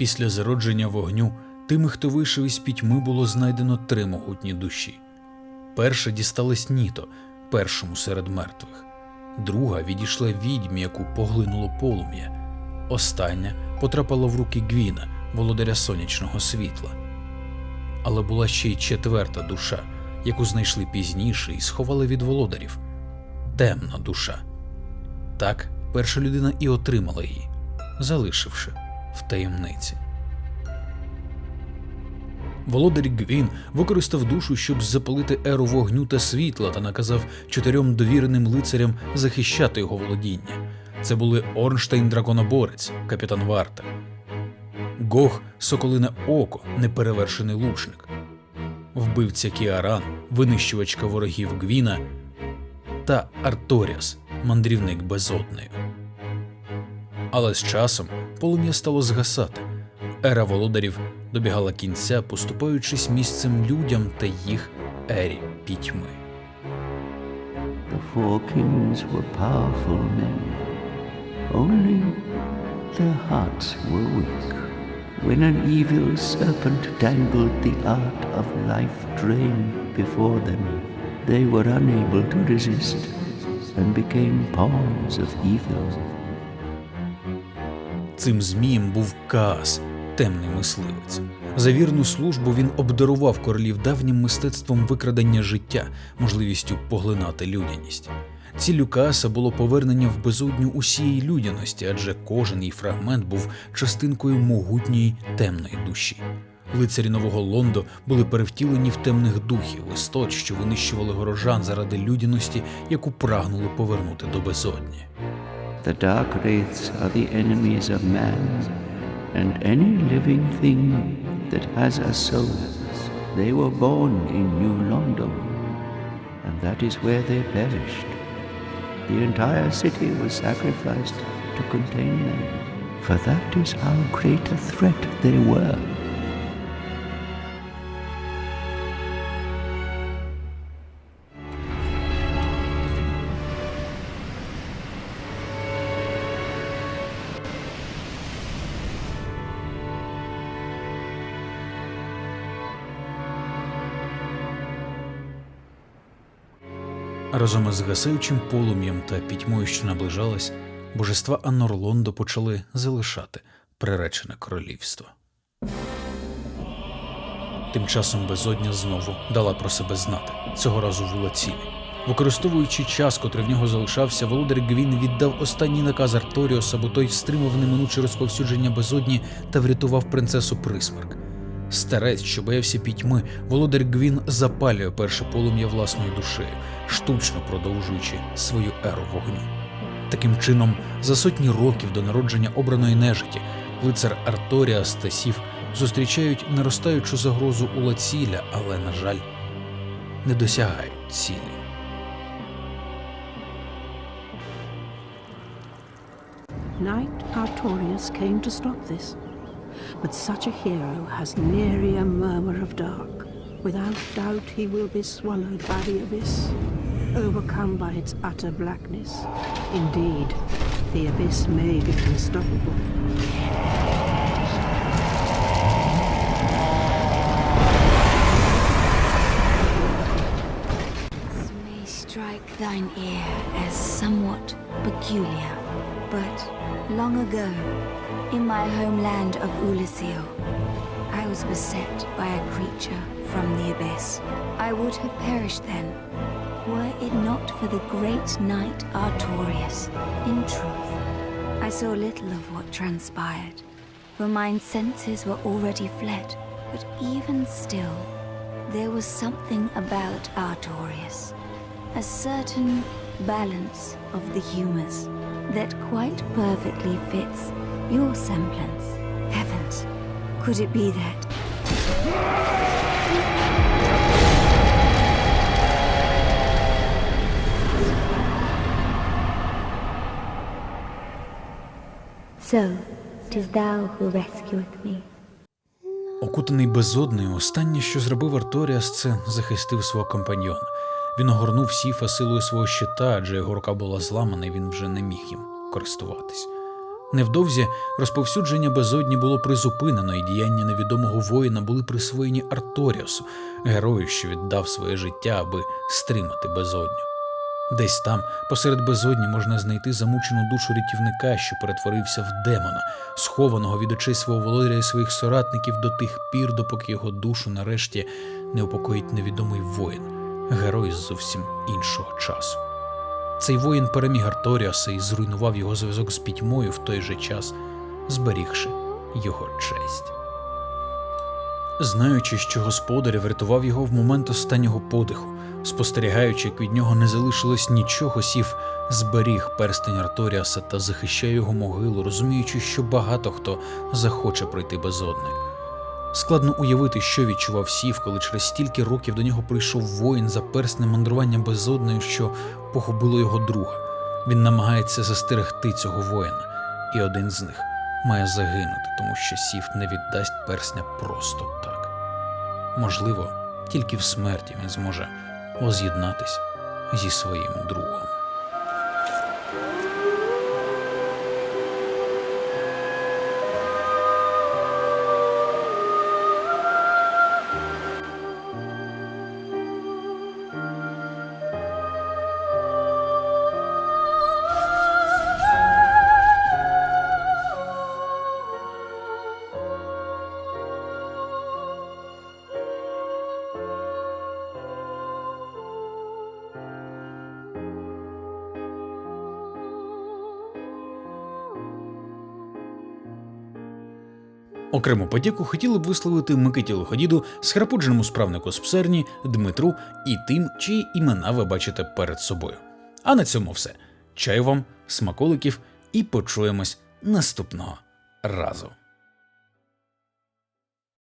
Після зародження вогню тими, хто вийшов із пітьми, було знайдено три могутні душі. Перша дісталась Ніто, першому серед мертвих, друга відійшла відьмі, яку поглинуло полум'я. Остання потрапила в руки Гвіна, володаря сонячного світла. Але була ще й четверта душа, яку знайшли пізніше і сховали від володарів темна душа. Так перша людина і отримала її, залишивши в таємниці. Володар Гвін використав душу, щоб запалити еру вогню та світла та наказав чотирьом довіреним лицарям захищати його володіння. Це були Орнштейн Драконоборець, капітан Варта, Гох Соколине Око, неперевершений лучник, вбивця Кіаран, винищувачка ворогів Гвіна та Арторіас, мандрівник безоднею. Але з часом полум'я стало згасати. Ера володарів добігала кінця, поступаючись місцем людям та їх ері пітьми. The four kings were powerful men, only their hearts were weak. When an evil serpent dangled the art of life drain before them, they were unable to resist and became pawns of evil. Цим змієм був Каас, темний мисливець. За вірну службу він обдарував королів давнім мистецтвом викрадення життя, можливістю поглинати людяність. Ціллю Кааса було повернення в безодню усієї людяності, адже кожен її фрагмент був частинкою могутньої темної душі. Лицарі нового Лондо були перевтілені в темних духів, істот, що винищували горожан заради людяності, яку прагнули повернути до безодні. The dark wraiths are the enemies of man and any living thing that has a soul. They were born in New London, and that is where they perished. The entire city was sacrificed to contain them, for that is how great a threat they were. Разом із гасаючим полум'ям та пітьмою, що наближалась, божества Анорлондо почали залишати приречене королівство. Тим часом безодня знову дала про себе знати, цього разу в Улацілі. Використовуючи час, котрий в нього залишався, володар Гвін віддав останній наказ Арторіос, аби той стримав неминуче розповсюдження безодні та врятував принцесу Присмерк. Старець, що боявся пітьми, володар Гвін запалює перше полум'я власною душею, штучно продовжуючи свою еру вогню. Таким чином, за сотні років до народження обраної нежиті, лицар Арторіас та Сів зустрічають наростаючу загрозу у Лаціля, але, на жаль, не досягають цілі. Knight Artorius came to stop this. But such a hero has nary a murmur of dark. Without doubt he will be swallowed by the abyss, overcome by its utter blackness. Indeed, the abyss may be unstoppable. Long ago, in my homeland of Ulasil, I was beset by a creature from the abyss. I would have perished then, were it not for the great knight Artorius. In truth, I saw little of what transpired, for mine senses were already fled, but even still, there was something about Artorius, a certain balance of the humors that quite perfectly fits your semblance. Heavens, could it be that? So, tis thou who rescueth me. Окутаний безодною, останнє, що зробив Арторіас, це захистив свого компаньйона. Він огорнув Сіфа силою свого щита, адже його рука була зламана, і він вже не міг їм користуватись. Невдовзі розповсюдження безодні було призупинено, і діяння невідомого воїна були присвоєні Арторіусу, герою, що віддав своє життя, аби стримати безодню. Десь там, посеред безодні, можна знайти замучену душу рятівника, що перетворився в демона, схованого від очей свого володаря і своїх соратників до тих пір, допоки його душу нарешті не упокоїть невідомий воїн, герой з зовсім іншого часу. Цей воїн переміг Арторіаса і зруйнував його зв'язок з пітьмою в той же час, зберігши його честь. Знаючи, що господар врятував його в момент останнього подиху, спостерігаючи, як від нього не залишилось нічого, сів зберіг перстень Арторіаса та захищає його могилу, розуміючи, що багато хто захоче пройти безоднею. Складно уявити, що відчував сів, коли через стільки років до нього прийшов воїн за перснем мандрування безоднею, що погубило його друга. Він намагається застерегти цього воїна, і один з них має загинути, тому що сів не віддасть персня просто так. Можливо, тільки в смерті він зможе воз'єднатись зі своїм другом. Окрему подяку хотіли б висловити Микиті Лиходіду, схрапудженому справнику з псерні, Дмитру і тим, чиї імена ви бачите перед собою. А на цьому все. Чаю вам, смаколиків і почуємось наступного разу.